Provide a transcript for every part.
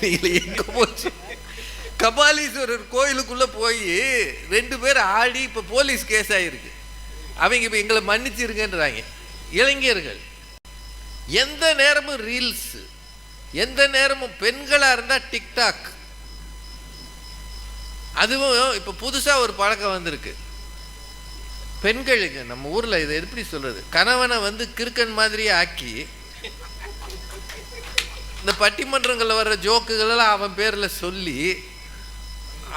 எங்க போச்சு? கபாலீஸ்வரர் கோயிலுக்குள்ள போய் ரெண்டு பேர் ஆடி இப்ப போலீஸ் கேஸ் ஆயிருக்கு. அவங்க இப்ப எங்களை மன்னிச்சிருங்கன்றாங்க. இளைஞர்கள் எந்த நேரமும் ரீல்ஸ் எந்த நேரமும் பெண்களா இருந்தா டிக்டாக் அதுவும் இப்ப புதுசா ஒரு பழக்கம் வந்திருக்கு. பெண்களுக்கு நம்ம ஊர்ல இதை எப்படி சொல்றது? கணவனை வந்து கிறுக்கன் மாதிரியே ஆக்கி இந்த பட்டிமன்றங்களில் வர்ற ஜோக்குகளெல்லாம் அவன் பேரில் சொல்லி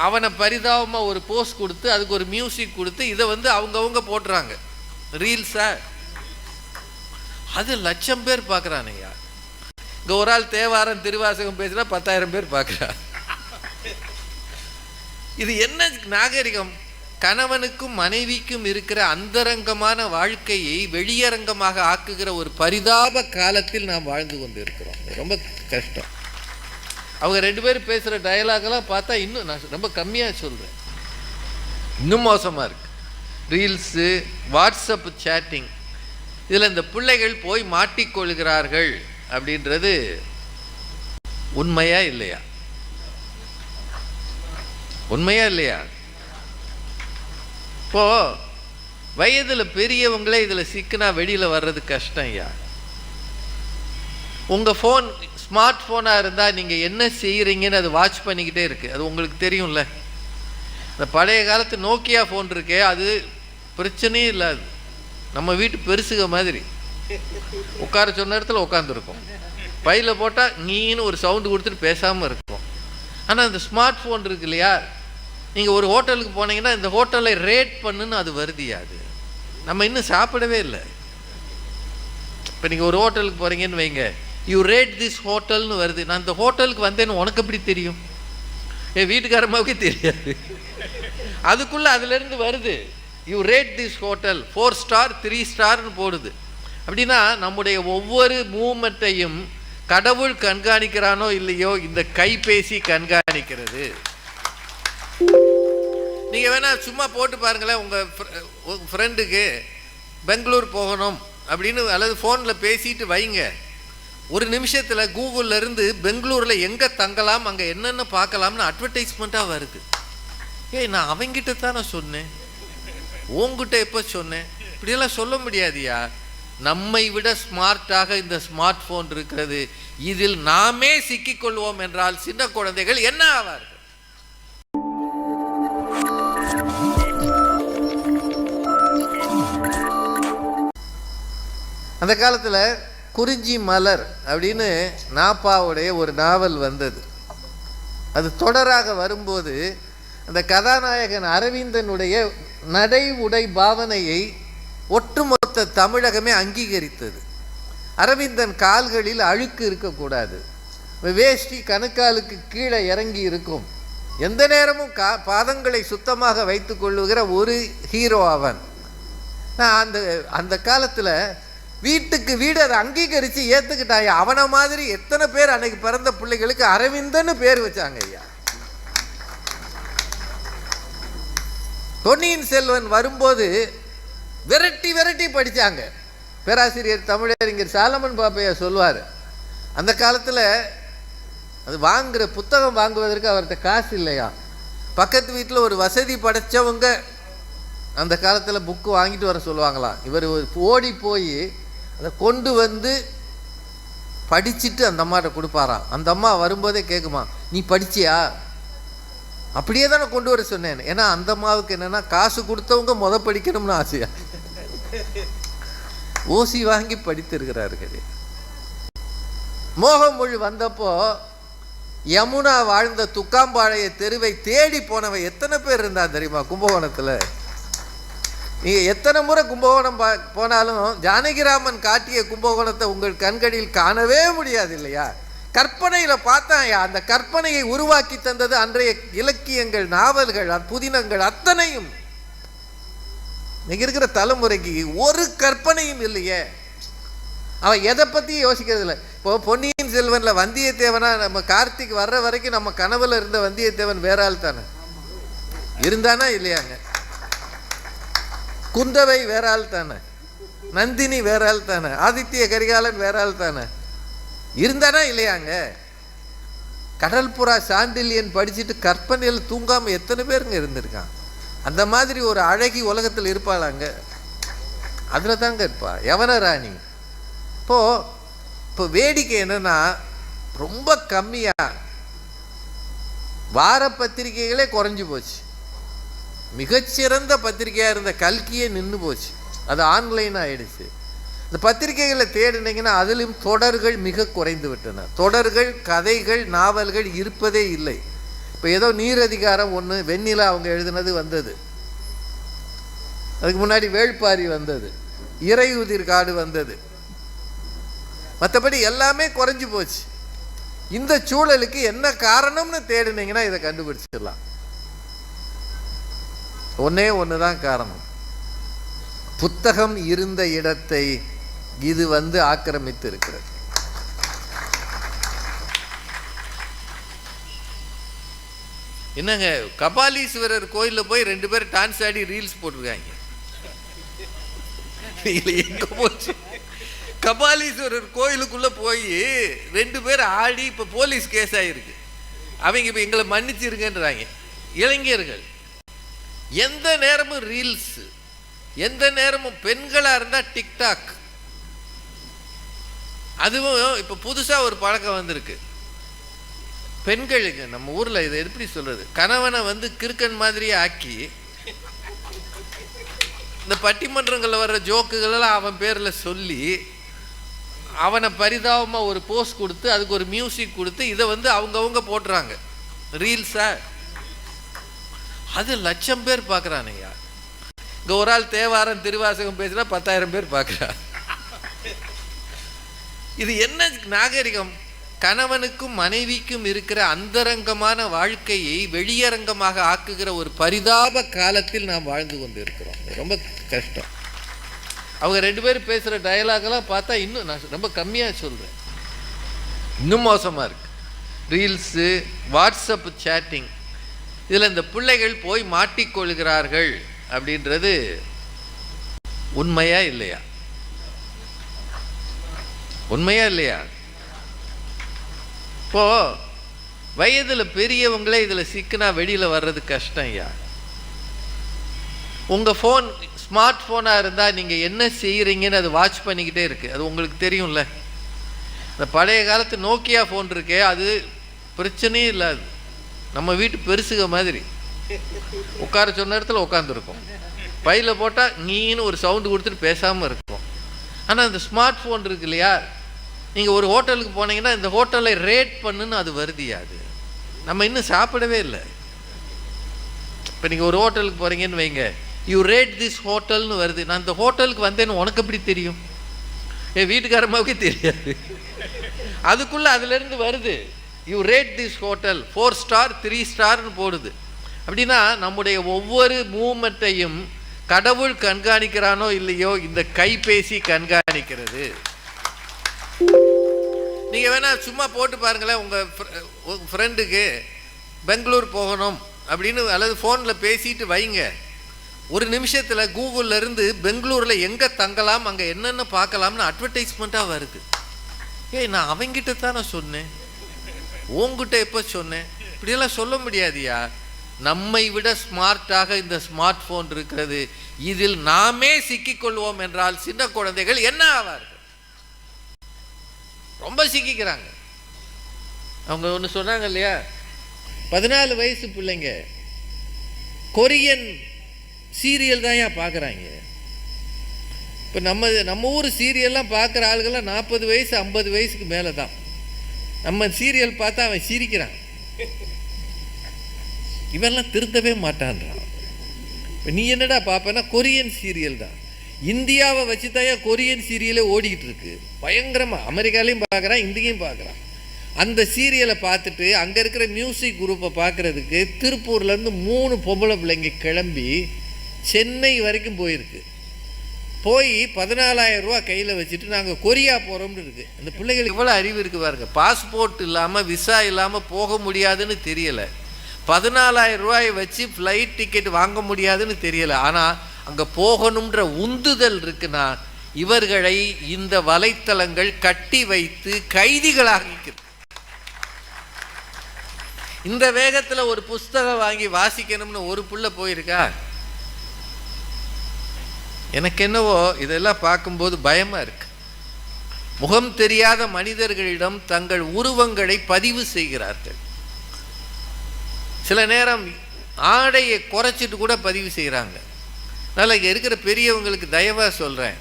அவனை பரிதாபமாக ஒரு போஸ்ட் கொடுத்து அதுக்கு ஒரு மியூசிக் கொடுத்து இதை வந்து அவங்கவுங்க போடுறாங்க. ரீல்ஸாக அது லட்சம் பேர் பார்க்குறானுங்க இங்கே ஒரு ஆள் தேவாரம் திருவாசகம் பேசுனா பத்தாயிரம் பேர் பார்க்குறா இது என்ன நாகரிகம்? கணவனுக்கும் மனைவிக்கும் இருக்கிற அந்தரங்கமான வாழ்க்கையை வெளியரங்கமாக ஆக்குகிற ஒரு பரிதாப காலத்தில் நாம் வாழ்ந்து கொண்டு இருக்கிறோம் ரொம்ப கஷ்டம். அவங்க ரெண்டு பேரும் பேசுகிற டயலாகெல்லாம் பார்த்தா இன்னும் நான் ரொம்ப கம்மியாக சொல்கிறேன் இன்னும் மோசமாக இருக்குது ரீல்ஸு வாட்ஸ்அப் சேட்டிங் இதில் இந்த பிள்ளைகள் போய் மாட்டிக்கொள்கிறார்கள் அப்படின்றது உண்மையா இல்லையா? உண்மையா இல்லையா? இப்போது வயதில் பெரியவங்களே இதில் சிக்கினா வெளியில் வர்றது கஷ்டம் ஐயா. உங்கள் ஃபோன் ஸ்மார்ட் ஃபோனாக இருந்தால் நீங்கள் என்ன செய்கிறீங்கன்னு அது வாட்ச் பண்ணிக்கிட்டே இருக்குது அது உங்களுக்கு தெரியும்ல. இந்த பழைய காலத்து நோக்கியா ஃபோன் இருக்கே அது பிரச்சனையே இல்லாது. நம்ம வீட்டு பெருசுக மாதிரி. உட்கார சொன்ன இடத்துல உட்காந்துருக்கும் பையில் போட்டால் நீன்னு ஒரு சவுண்டு கொடுத்துட்டு பேசாமல் இருக்கும். ஆனால் இந்த ஸ்மார்ட் ஃபோன் இருக்கு இல்லையா நீங்கள் ஒரு ஹோட்டலுக்கு போனீங்கன்னா இந்த ஹோட்டலை ரேட் பண்ணுன்னு அது வருதியா அது. நம்ம இன்னும் சாப்பிடவே இல்லை. இப்போ நீங்கள் ஒரு ஹோட்டலுக்கு போகிறீங்கன்னு வைங்க. யூ ரேட் திஸ் ஹோட்டல்னு வருது. நான் இந்த ஹோட்டலுக்கு வந்தேன்னு உனக்கு எப்படி தெரியும்? என் வீட்டுக்காரமாவுக்கே தெரியாது. அதுக்குள்ளே அதுலேருந்து வருது. You rate this hotel four star three ஸ்டார்னு போடுது. அப்படின்னா நம்முடைய ஒவ்வொரு மூமெண்ட்டையும் கடவுள் கண்காணிக்கிறானோ இல்லையோ இந்த கைபேசி கண்காணிக்கிறது. நீங்கள் வேணால் சும்மா போட்டு பாருங்களேன் உங்கள் ஃப்ரெண்டுக்கு பெங்களூர் போகணும் அப்படின்னு அல்லது ஃபோனில் பேசிட்டு வைங்க. ஒரு நிமிஷத்தில் கூகுள்ல இருந்து எங்கே தங்கலாம் அங்கே என்னென்ன பார்க்கலாம்னு அட்வர்டைஸ்மெண்ட்டாக வருது. ஏய் நான் அவங்கிட்ட தானே சொன்னேன். உங்ககிட்ட எப்போ சொன்னேன்? இப்படியெல்லாம் சொல்ல முடியாதியா? நம்மை விட ஸ்மார்ட்டாக இந்த ஸ்மார்ட் ஃபோன் இருக்கிறது. இதில் நாமே சிக்கிக்கொள்வோம் என்றால் சின்ன குழந்தைகள் என்ன ஆவார்? அந்த காலத்தில் குறிஞ்சி மலர் அப்படின்னு நாப்பாவுடைய ஒரு நாவல் வந்தது. அது தொடராக வரும்போது அந்த கதாநாயகன் அரவிந்தனுடைய நடை உடை பாவனையை ஒட்டுமொத்த தமிழகமே அங்கீகரித்தது. அரவிந்தன் கால்களில் அழுக்கு இருக்கக்கூடாது. வேஷ்டி கணுக்காலுக்கு கீழே இறங்கி இருக்கும். எந்த நேரமும் கா பாதங்களை சுத்தமாக வைத்து கொள்ளுகிற ஒரு ஹீரோ அவன். நான் அந்த அந்த காலத்தில் வீட்டுக்கு வீடு அதை அங்கீகரித்து ஏற்றுக்கிட்டாங்க அவனை மாதிரி எத்தனை பேர் அன்னைக்கு பிறந்த பிள்ளைகளுக்கு அரவிந்தன்னு பேர் வச்சாங்க ஐயா. பொன்னியின் செல்வன் வரும்போது விரட்டி விரட்டி படித்தாங்க பேராசிரியர் தமிழறிஞர் சாலமன் பாப்பையா சொல்வார் அந்த காலத்தில் அது வாங்குகிற புத்தகம் வாங்குவதற்கு அவர்கிட்ட காசு இல்லையா? பக்கத்து வீட்டில் ஒரு வசதி படைச்சவங்க அந்த காலத்தில் புக்கு வாங்கிட்டு வர சொல்லுவாங்களாம். இவர் ஓடி போய் அதை கொண்டு வந்து படிச்சுட்டு அந்த அம்மாட்ட கொடுப்பாராம். அந்த அம்மா வரும்போதே கேட்குமா நீ படிச்சியா? அப்படியே தானே கொண்டு வர சொன்னேன். ஏன்னா அந்த அம்மாவுக்கு என்னென்னா காசு கொடுத்தவங்க முத படிக்கணும்னு ஆசையா? ஓசி வாங்கி படித்திருக்கிறார்கள். மோகமொழி வந்தப்போ யமுனா வாழ்ந்த துக்காம்பாளைய தெருவை தேடி போனவன் எத்தனை பேர் இருந்தான் தெரியுமா கும்பகோணத்தில்? நீங்கள் எத்தனை முறை கும்பகோணம் பா போனாலும் ஜானகிராமன் காட்டிய கும்பகோணத்தை உங்கள் கண்களில் காணவே முடியாது இல்லையா? கற்பனையில் பார்த்தாயா அந்த கற்பனையை உருவாக்கி தந்தது அன்றைய இலக்கியங்கள் நாவல்கள் புதினங்கள் அத்தனையும். இன்னைக்கு இருக்கிற தலைமுறைக்கு ஒரு கற்பனையும் இல்லையே. அவன் எதை பற்றி யோசிக்கிறது இல்லை. இப்போ பொன்னியின் செல்வனில் வந்தியத்தேவனா நம்ம கார்த்திக் வர்ற வரைக்கும் நம்ம கனவுல இருந்த வந்தியத்தேவன் வேற ஆள் தானே. இருந்தானா இல்லையாங்க? குந்தவை வேற ஆள் தானே? நந்தினி வேற ஆள் தானே? ஆதித்ய கரிகாலன் வேற ஆள் தானே? இருந்தானா இல்லையாங்க கடல் புறா சாண்டிலியன் படிச்சுட்டு கற்பனையில் தூங்காமல் எத்தனை பேருங்க இருந்திருக்கான்? அந்த மாதிரி ஒரு அழகி உலகத்தில் இருப்பாளாங்க அதில் தாங்க இருப்பா. யவன ராணி? இப்போது இப்போ வேடிக்கை என்னன்னா ரொம்ப கம்மியாக வார பத்திரிகைகளே குறைஞ்சி போச்சு. மிகச்சிறந்த பத்திரிகையாக இருந்த கல்கியே நின்று போச்சு. அது ஆன்லைன் ஆயிடுச்சு. இந்த பத்திரிகைகளை தேடினீங்கன்னா அதிலும் தொடர்கள் மிக குறைந்து விட்டன. தொடர்கள் கதைகள் நாவல்கள் இருப்பதே இல்லை. இப்போ ஏதோ நீரதிகாரம் ஒன்று வெண்ணிலா அவங்க எழுதினது வந்தது. அதுக்கு முன்னாடி வேள்பாரி வந்தது. இறையுதிர் காடு வந்தது. மற்றபடி எல்லாமே குறைஞ்சி போச்சு. இந்த சூழலுக்கு என்ன காரணம்னு தேடினீங்கன்னா இதை கண்டுபிடிச்சிடலாம். ஒன்னே ஒன்று தான் காரணம். புத்தகம் இருந்த இடத்தை இது வந்து ஆக்கிரமித்து இருக்கிறது என்னங்க கபாலீஸ்வரர் கோயிலில் போய் ரெண்டு பேரும் டான்ஸ் ஆடி ரீல்ஸ் போட்டிருக்காங்க. இதுல போச்சு? கபாலீஸ்வரர் கோயிலுக்குள்ளே போய் ரெண்டு பேர் ஆடி இப்போ போலீஸ் கேஸ் ஆகிருக்கு அவங்க இப்போ எங்களை மன்னிச்சிருங்கன்றாங்க. இளைஞர்கள். எந்த நேரமும் ரீல்ஸ் எந்த நேரமும் பெண்களாக இருந்தால் டிக்டாக் அதுவும் இப்போ புதுசாக ஒரு பழக்கம் வந்திருக்கு. பெண்களுக்கு நம்ம ஊரில் இதை எப்படி சொல்கிறது கணவனை வந்து கிறுக்கன் மாதிரியே ஆக்கி இந்த பட்டிமன்றங்களில் வர்ற ஜோக்குகளெல்லாம் அவன் பேரில் சொல்லி அவனை பரிதாபமாக ஒரு போஸ்ட் கொடுத்து அதுக்கு ஒரு மியூசிக் கொடுத்து இதை வந்து அவங்கவுங்க போடுறாங்க. ரீல்ஸாக அது லட்சம் பேர் பார்க்குறானுங்க. இங்கே ஒரு ஆள் தேவாரம் திருவாசகம் பேசினா பத்தாயிரம் பேர் பார்க்குறா இது என்ன நாகரிகம்? கணவனுக்கும் மனைவிக்கும் இருக்கிற அந்தரங்கமான வாழ்க்கையை வெளியரங்கமாக ஆக்குகிற ஒரு பரிதாப காலத்தில் நாம் வாழ்ந்து கொண்டு இருக்கிறோம் ரொம்ப கஷ்டம். அவங்க ரெண்டு பேரும் பேசுகிற டயலாகெல்லாம் பார்த்தா இன்னும் நான் ரொம்ப கம்மியாக சொல்கிறேன் இன்னும் மோசமாக இருக்குது ரீல்ஸு வாட்ஸ்அப் சேட்டிங் இதில் இந்த பிள்ளைகள் போய் மாட்டிக்கொள்கிறார்கள் அப்படின்றது உண்மையா இல்லையா? உண்மையா இல்லையா? இப்போ வயதில் பெரியவங்களே இதில் சிக்கினா வெளியில் வர்றது கஷ்டம் ஐயா. உங்கள் ஃபோன் ஸ்மார்ட் ஃபோனாக இருந்தால் நீங்கள் என்ன செய்கிறீங்கன்னு அது வாட்ச் பண்ணிக்கிட்டே இருக்குது அது உங்களுக்கு தெரியும்ல. இந்த பழைய காலத்து நோக்கியா ஃபோன் இருக்கே அது பிரச்சனையே இல்லாது. நம்ம வீட்டு பெருசுக மாதிரி. உட்கார சொன்ன இடத்துல உட்காந்துருக்கும் பையில் போட்டால் நீன்னு ஒரு சவுண்டு கொடுத்துட்டு பேசாமல் இருக்கும். ஆனால் இந்த ஸ்மார்ட் ஃபோன் இருக்கு இல்லையா? நீங்கள் ஒரு ஹோட்டலுக்கு போனீங்கன்னா இந்த ஹோட்டலை ரேட் பண்ணுன்னு அது வருதியா அது. நம்ம இன்னும் சாப்பிடவே இல்லை. இப்போ நீங்கள் ஒரு ஹோட்டலுக்கு போகிறீங்கன்னு வைங்க. யூ ரேட் திஸ் ஹோட்டல்னு வருது. நான் இந்த ஹோட்டலுக்கு வந்தேன்னு உனக்கு எப்படி தெரியும்? என் வீட்டுக்காரமாவுக்கே தெரியாது. அதுக்குள்ளே அதுலேருந்து வருது. You rate this hotel four star three ஸ்டார்னு போடுது. அப்படின்னா நம்முடைய ஒவ்வொரு மூமெண்ட்டையும் கடவுள் கண்காணிக்கிறானோ இல்லையோ இந்த கைபேசி கண்காணிக்கிறது. நீங்கள் வேணால் சும்மா போட்டு பாருங்களேன் உங்கள் ஃப்ரெண்டுக்கு பெங்களூர் போகணும் அப்படின்னு அல்லது ஃபோனில் பேசிட்டு வைங்க. ஒரு நிமிஷத்தில் கூகுளில் இருந்து பெங்களூரில் எங்கே தங்கலாம் அங்கே என்னென்ன பார்க்கலாம்னு அட்வர்டைஸ்மெண்ட்டாக வருது. ஏய் நான் அவங்கிட்ட தானே சொன்னேன். உங்ககிட்ட எப்போ சொன்னேன்? இப்படியெல்லாம் சொல்ல முடியாதியா? நம்மை விட ஸ்மார்ட்டாக இந்த ஸ்மார்ட் ஃபோன் இருக்கிறது. இதில் நாமே சிக்கிக்கொள்வோம் என்றால் சின்ன குழந்தைகள் என்ன ஆவார்கள்? ரொம்ப சிக்கிக்கிறாங்க. அவங்க ஒன்று சொன்னாங்க இல்லையா? பதினாலு வயசு பிள்ளைங்க. கொரியன் சீரியல் தான் ஏன் பார்க்குறாங்க? இப்போ நம்ம நம்ம ஊர் சீரியல்லாம் பார்க்குற ஆளுகள்லாம் நாற்பது வயசு ஐம்பது வயசுக்கு மேலே தான் நம்ம சீரியல் பார்த்தா அவன் சிரிக்கிறான். இவெல்லாம் திருத்தவே மாட்டான்றான். இப்போ நீ என்னடா பார்ப்பேன்னா கொரியன் சீரியல் தான். இந்தியாவை வச்சு தான் கொரியன் சீரியலே ஓடிக்கிட்டு இருக்கு பயங்கரமாக அமெரிக்காலையும் பார்க்குறான் இந்தியும் பார்க்குறான். அந்த சீரியலை பார்த்துட்டு அங்கே இருக்கிற மியூசிக் குரூப்பை பார்க்குறதுக்கு திருப்பூர்லேருந்து மூணு பொம்பளை பிள்ளைங்க கிளம்பி சென்னை வரைக்கும் போயிருக்கு. போய் பதினாலாயிரம் ரூபா கையில் வச்சுட்டு நாங்கள் கொரியா போகிறோம்னு இருக்குது அந்த பிள்ளைகளுக்கு இவ்வளோ அறிவு இருக்குது பாருங்க. பாஸ்போர்ட் இல்லாமல் விசா இல்லாமல் போக முடியாதுன்னு தெரியலை. பதினாலாயிரம் ரூபாயை வச்சு ஃப்ளைட் டிக்கெட் வாங்க முடியாதுன்னு தெரியலை. ஆனால் அங்கே போகணுன்ற உந்துதல் இருக்குன்னா இவர்களை இந்த வலைத்தளங்கள் கட்டி வைத்து கைதிகளாக இந்த வேகத்தில் ஒரு புஸ்தகம் வாங்கி வாசிக்கணும்னு ஒரு புள்ள போயிருக்கா? எனக்கு என்னவோ இதெல்லாம் பார்க்கும்போது பயமாக இருக்கு. முகம் தெரியாத மனிதர்களிடம் தங்கள் உருவங்களை பதிவு செய்கிறார்கள். சில நேரம் ஆடையை குறைச்சிட்டு கூட பதிவு செய்கிறாங்க அதனால் இங்கே இருக்கிற பெரியவங்களுக்கு தயவாக சொல்கிறேன்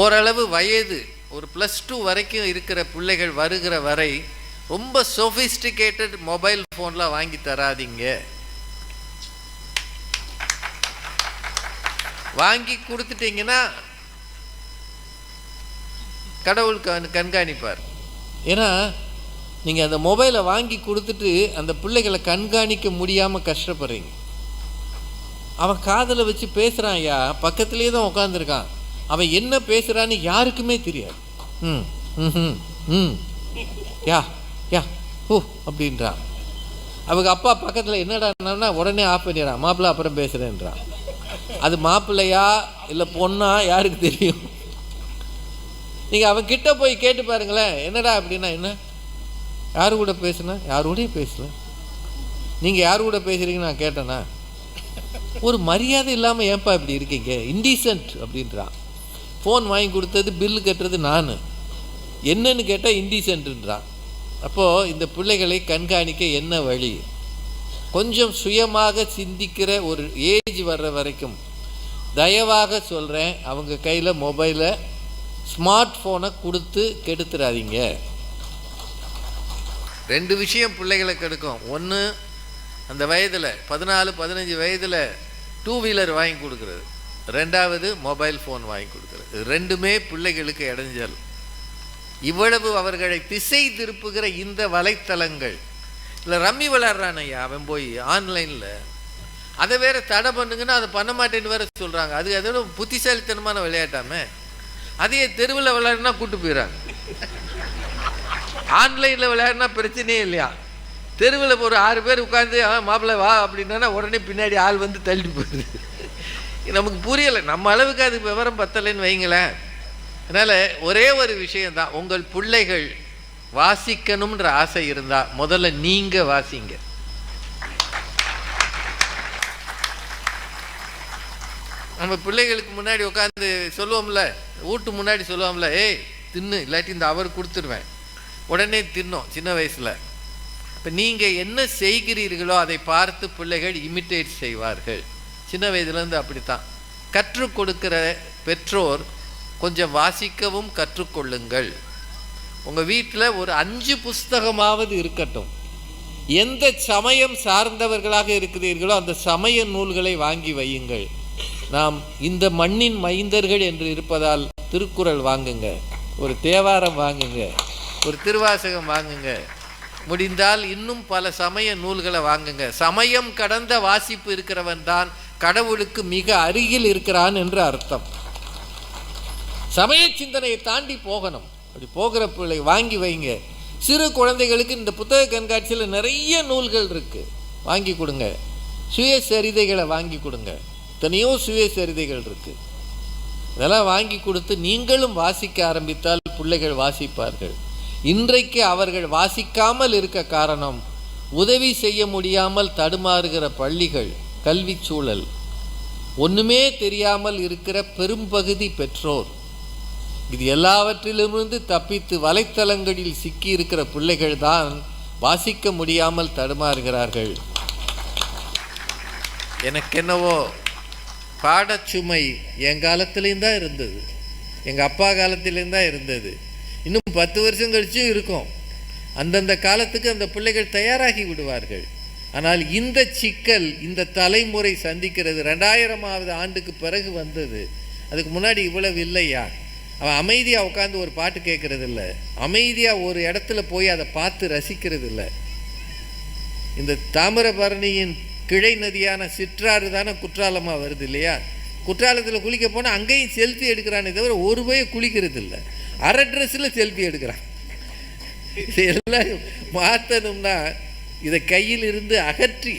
ஓரளவு வயது ஒரு ப்ளஸ் டூ வரைக்கும் இருக்கிற பிள்ளைகள் வருகிற வரை ரொம்ப சொஃபிஸ்டிகேட்டட் மொபைல் ஃபோன்லாம் வாங்கி தராதீங்க. வாங்கி கொடுத்துட்டீங்கன்னா கடவுள் கண் கண்காணிப்பார். ஏன்னா நீங்கள் அந்த மொபைலை வாங்கி கொடுத்துட்டு அந்த பிள்ளைகளை கண்காணிக்க முடியாமல் கஷ்டப்படுறீங்க. அவன் காதில் வச்சு பேசுகிறான் ஐயா பக்கத்துலேயே தான் உட்காந்துருக்கான் அவன் என்ன பேசுகிறான்னு யாருக்குமே தெரியாது. ம் ம் ம் யா யா ஓ அப்படின்றான். அவங்க அப்பா பக்கத்தில் என்னடான்னா உடனே ஆஃப் பண்ணிடுறான். மாப்பிள்ள அப்புறம் பேசுகிறேன்றான் அது மாப்பிள்ளையா இல்லை பொண்ணா? யாருக்கு தெரியும்? நீங்கள் அவன் கிட்ட போய் கேட்டு பாருங்களேன். என்னடா அப்படின்னா என்ன? யாரு கூட பேசுனா? யார் கூடயும் பேசல. நீங்கள் யார் கூட பேசுகிறீங்கன்னு நான் கேட்டேண்ணா ஒரு மரியாதை இல்லாமல் ஏன்பா இப்படி இருக்கீங்க? இன்டீசன்ட் அப்படின்றான் ஃபோன் வாங்கி கொடுத்தது பில்லு கட்டுறது நான். என்னன்னு கேட்டால் இன்டீசன்ட்ன்றான் அப்போது இந்த பிள்ளைகளை கண்காணிக்க என்ன வழி? கொஞ்சம் சுயமாக சிந்திக்கிற ஒரு ஏஜ் வர்ற வரைக்கும் தயவாக சொல்கிறேன் அவங்க கையில் மொபைலை ஸ்மார்ட் ஃபோனை கொடுத்து கெடுத்துடாதீங்க ரெண்டு விஷயம் பிள்ளைகளை கெடுக்கும். ஒன்று அந்த வயதில் பதினாலு பதினஞ்சு வயதில் டூ வீலர் வாங்கி கொடுக்குறது. ரெண்டாவது மொபைல் ஃபோன் வாங்கி கொடுக்குறது. ரெண்டுமே பிள்ளைகளுக்கு இடைஞ்சல். இவ்வளவு அவர்களை திசை திருப்புகிற இந்த வலைத்தளங்கள். இல்லை ரம்மி விளையாடுறான் ஐயா அவன் போய் ஆன்லைனில் அதை வேற தடை பண்ணுங்கன்னா அதை பண்ண மாட்டேன்னு வேற சொல்கிறாங்க அது அதோட புத்திசாலித்தனமான விளையாட்டாமே. அதையே தெருவில் விளையாடுனா கூட்டு போயிடறாங்க. ஆன்லைனில் விளையாடினா பிரச்சனையே இல்லையா? தெருவில் ஒரு ஆறு பேர் உட்காந்து மாப்பிள்ளை வா அப்படின்னா உடனே பின்னாடி ஆள் வந்து தள்ளிட்டு போயிடுது. நமக்கு புரியலை. நம்ம அளவுக்கு அது விவரம் பத்தலைன்னு வைங்களேன். அதனால் ஒரே ஒரு விஷயந்தான் உங்கள் பிள்ளைகள் வாசிக்கணுன்ற ஆசை இருந்தால் முதல்ல நீங்கள் வாசிங்க. நம்ம பிள்ளைகளுக்கு முன்னாடி உட்காந்து சொல்லுவோம்ல வீட்டு முன்னாடி சொல்லுவோம்ல ஏய் தின்னு இல்லாட்டி இந்த அவர் கொடுத்துருவேன். உடனே தின்னோம் சின்ன வயசில். இப்போ நீங்கள் என்ன செய்கிறீர்களோ அதை பார்த்து பிள்ளைகள் இமிட்டேட் செய்வார்கள். சின்ன வயதுலேருந்து அப்படித்தான். கற்றுக் கொடுக்கிற பெற்றோர் கொஞ்சம் வாசிக்கவும் கற்றுக்கொள்ளுங்கள். உங்கள் வீட்டில் ஒரு அஞ்சு புஸ்தகமாவது இருக்கட்டும். எந்த சமயம் சார்ந்தவர்களாக இருக்கிறீர்களோ அந்த சமய நூல்களை வாங்கி வையுங்கள். நாம் இந்த மண்ணின் மைந்தர்கள் என்று இருப்பதால் திருக்குறள் வாங்குங்க ஒரு தேவாரம் வாங்குங்க ஒரு திருவாசகம் வாங்குங்க. முடிந்தால் இன்னும் பல சமய நூல்களை வாங்குங்க. சமயம் கடந்த வாசிப்பு இருக்கிறவன் தான் கடவுளுக்கு மிக அருகில் இருக்கிறான் என்று அர்த்தம். சமய சிந்தனையை தாண்டி போகணும். அப்படி போகிற பிள்ளை வாங்கி வைங்க. சிறு குழந்தைகளுக்கு இந்த புத்தக கண்காட்சியில் நிறைய நூல்கள் இருக்கு. வாங்கி கொடுங்க. சுயசரிதைகளை வாங்கி கொடுங்க. எத்தனையோ சுயசரிதைகள் இருக்குது இதெல்லாம் வாங்கி கொடுத்து நீங்களும் வாசிக்க ஆரம்பித்தால் பிள்ளைகள் வாசிப்பார்கள். இன்றைக்கு அவர்கள் வாசிக்காமல் இருக்க காரணம் உதவி செய்ய முடியாமல் தடுமாறுகிற பள்ளிகள் கல்வி சூழல். ஒன்றுமே தெரியாமல் இருக்கிற பெரும்பகுதி பெற்றோர். இது எல்லாவற்றிலுமிருந்து தப்பித்து வலைத்தளங்களில் சிக்கி இருக்கிற பிள்ளைகள் தான் வாசிக்க முடியாமல் தடுமாறுகிறார்கள். எனக்கென்னவோ பாடச்சுமை என் காலத்துலேயும் தான் இருந்தது. எங்கள் அப்பா காலத்துலேயும் தான் இருந்தது. இன்னும் பத்து வருஷம் கழிச்சும் இருக்கும். அந்தந்த காலத்துக்கு அந்த பிள்ளைகள் தயாராகி விடுவார்கள். ஆனால் இந்த சிக்கல் இந்த தலைமுறை சந்திக்கிறது ரெண்டாயிரமாவது ஆண்டுக்கு பிறகு வந்தது. அதுக்கு முன்னாடி இவ்வளவு இல்லையா? அவன் அமைதியாக உட்காந்து ஒரு பாட்டு கேட்கறது இல்லை அமைதியாக ஒரு இடத்துல போய் அதை பார்த்து ரசிக்கிறது இல்லை இந்த தாமிரபரணியின் கிளை நதியான சிற்றாறு தானே குற்றாலமாக வருது இல்லையா? குற்றாலத்தில் குளிக்க போனால் அங்கேயும் செல்ஃபி எடுக்கிறானே தவிர ஒரு போய் குளிக்கிறது இல்லை. அரை ட்ரெஸ்ஸில் செல்ஃபி எடுக்கிறான். இது எல்லாம் மாற்றணும்னா இதை கையில் இருந்து அகற்றி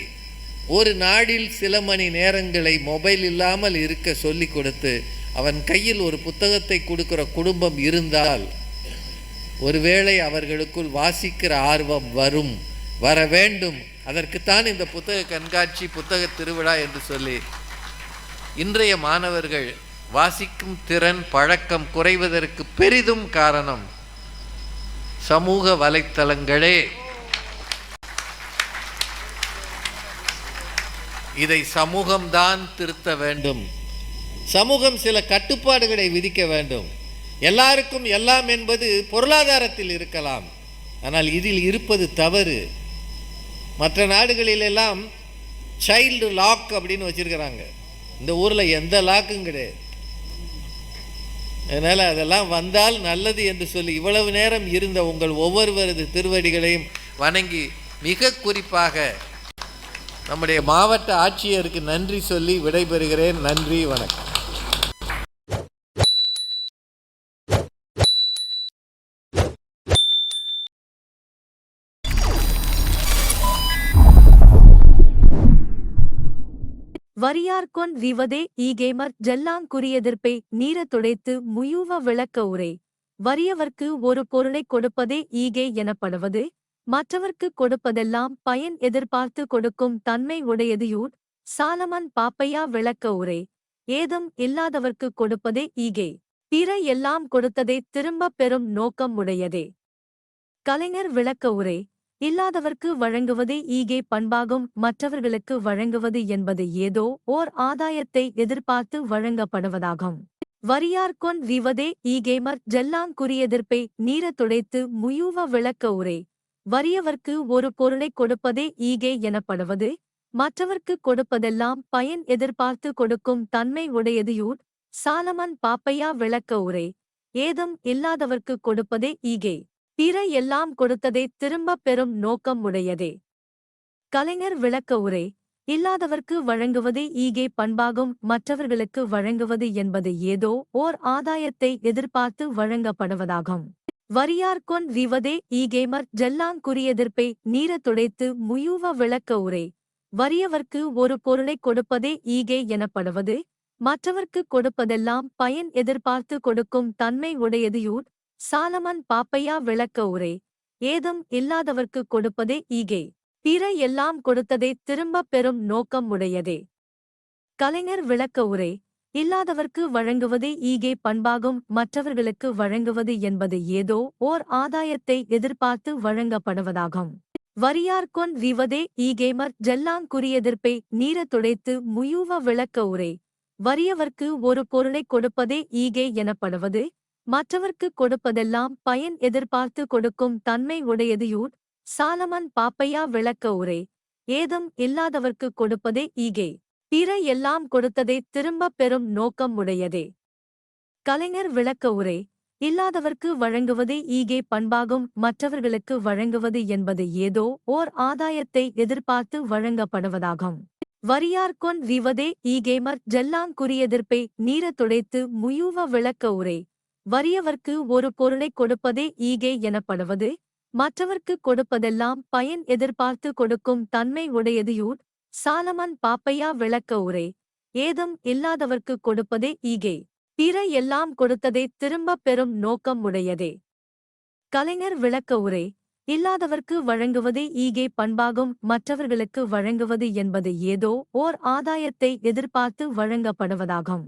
ஒரு நாடில் சில மணி நேரங்களை மொபைல் இல்லாமல் இருக்க சொல்லி கொடுத்து அவன் கையில் ஒரு புத்தகத்தை கொடுக்குற குடும்பம் இருந்தால் ஒருவேளை அவர்களுக்குள் வாசிக்கிற ஆர்வம் வரும். வர வேண்டும். அதற்குத்தான் இந்த புத்தக கண்காட்சி புத்தக திருவிழா என்று சொல்லி இன்றைய மாணவர்கள் வாசிக்கும் திறன் பழக்கம் குறைவதற்கு பெரிதும் காரணம் சமூக வலைத்தளங்களே. இதை சமூகம்தான் திருத்த வேண்டும். சமூகம் சில கட்டுப்பாடுகளை விதிக்க வேண்டும். எல்லாருக்கும் எல்லாம் என்பது பொருளாதாரத்தில் இருக்கலாம். ஆனால் இதில் இருப்பது தவறு. மற்ற நாடுகளிலெல்லாம் சைல்டு லாக் அப்படின்னு வச்சிருக்கிறாங்க. இந்த ஊரில் எந்த லாக்கும் கிடையாது. அதனால் அதெல்லாம் வந்தால் நல்லது என்று சொல்லி இவ்வளவு நேரம் இருந்த உங்கள் ஒவ்வொருவரது திருவடிகளையும் வணங்கி மிக குறிப்பாக நம்முடைய மாவட்ட ஆட்சியருக்கு நன்றி சொல்லி விடைபெறுகிறேன். நன்றி வணக்கம். வரியார்கொன் ரிவதே ஈகேமர் ஜல்லாங்குரியதிர்ப்பை நீர துடைத்து முயூவ விளக்க உரை. வறியவர்க்கு ஒரு பொருளைக் கொடுப்பதே ஈகை எனப்படுவது. மற்றவர்க்கு கொடுப்பதெல்லாம் பயன் எதிர்பார்த்து கொடுக்கும் தன்மை உடையதுயூர். சாலமன் பாப்பையா விளக்க உரை. ஏதும் இல்லாதவர்க்கு கொடுப்பதே ஈகை பிற எல்லாம் கொடுத்ததை திரும்பப் பெறும் நோக்கம் உடையதே. கலைஞர் விளக்க உரை. இல்லாதவர்க்கு வழங்குவதே ஈகை பண்பாகும் மற்றவர்களுக்கு வழங்குவது என்பது ஏதோ ஓர் ஆதாயத்தை எதிர்பார்த்து வழங்கப்படுவதாகும். வரியார்கொன் ரிவதே ஈகேமர் ஜல்லாங்குரியெதிர்ப்பை நீரத் துடைத்து முயூவ விளக்க உரை. வறியவர்க்கு ஒரு பொருளைக் கொடுப்பதே ஈகை எனப்படுவது மற்றவர்க்கு கொடுப்பதெல்லாம் பயன் எதிர்பார்த்து கொடுக்கும் தன்மை உடையதையூர் சாலமன் பாப்பையா விளக்க உரை. ஏதும் இல்லாதவர்க்கு கொடுப்பதே ஈகை. பிற எல்லாம் கொடுத்ததே திரும்பப் பெறும் நோக்கம் உடையதே. கலைஞர் விளக்க உரை இல்லாதவர்க்கு வழங்குவதே ஈகை பண்பாகும் மற்றவர்களுக்கு வழங்குவது என்பது ஏதோ ஓர் ஆதாயத்தை எதிர்பார்த்து வழங்கப்படுவதாகும். வரியார்கொன் ரிவதே ஈகேமர் ஜல்லாங்குரியெதிர்ப்பை நீரத் துடைத்து முயூவ விளக்க உரை. வறியவர்க்கு ஒரு பொருளைக் கொடுப்பதே ஈகை எனப்படுவது மற்றவர்க்கு கொடுப்பதெல்லாம் பயன் எதிர்பார்த்து கொடுக்கும் தன்மை உடையதுயூர் சாலமன் பாப்பையா விளக்க உரை. ஏதும் இல்லாதவர்க்கு கொடுப்பதே ஈகை. பிற எல்லாம் கொடுத்ததே திரும்பப் பெறும் நோக்கம் உடையதே. கலைஞர் விளக்க உரை. இல்லாதவர்க்கு வழங்குவதே ஈகை பண்பாகும் மற்றவர்களுக்கு வழங்குவது என்பது ஏதோ ஓர் ஆதாயத்தை எதிர்பார்த்து வழங்கப்படுவதாகும். வரியார்கொன் ரிவதே ஈகேமர் ஜல்லாங்குரியெதிர்ப்பை நீர துடைத்து முயூவ விளக்க உரை. வறியவர்க்கு ஒரு பொருளைக் கொடுப்பதே ஈகை எனப்படுவது மற்றவர்க்கு கொடுப்பதெல்லாம் பயன் எதிர்பார்த்து கொடுக்கும் தன்மை உடையதுயூர் சாலமன் பாப்பையா விளக்க உரை ஏதும் இல்லாதவர்க்கு கொடுப்பதே ஈகை பிற எல்லாம் கொடுத்ததை திரும்பப் பெறும் நோக்கம் உடையதே. கலைஞர் விளக்க உரை இல்லாதவர்க்கு வழங்குவதே ஈகே பண்பாகும் மற்றவர்களுக்கு வழங்குவது என்பது ஏதோ ஓர் ஆதாயத்தை எதிர்பார்த்து வழங்கப்படுவதாகும். வரியார்கொன் ரிவதே ஈகேமர் ஜெல்லாங்குரியெதிர்ப்பை நீரத்துடைத்து முயூவ விளக்க உரை வறியவர்க்கு ஒரு பொருளைக் கொடுப்பதே ஈகை எனப்படுவது. மற்றவர்க்கு கொடுப்பதெல்லாம் பயன் எதிர்பார்த்து கொடுக்கும் தன்மை உடையதையூர் சாலமன் பாப்பையா விளக்க உரை. ஏதும் இல்லாதவர்க்கு கொடுப்பதே ஈகை. பிற எல்லாம் கொடுத்ததே திரும்பப் பெறும் நோக்கம் உடையதே. கலைஞர் விளக்க உரை. இல்லாதவர்க்கு வழங்குவதே ஈகை பண்பாகும் மற்றவர்களுக்கு வழங்குவது என்பது ஏதோ ஓர் ஆதாயத்தை எதிர்பார்த்து வழங்கப்படுவதாகும்.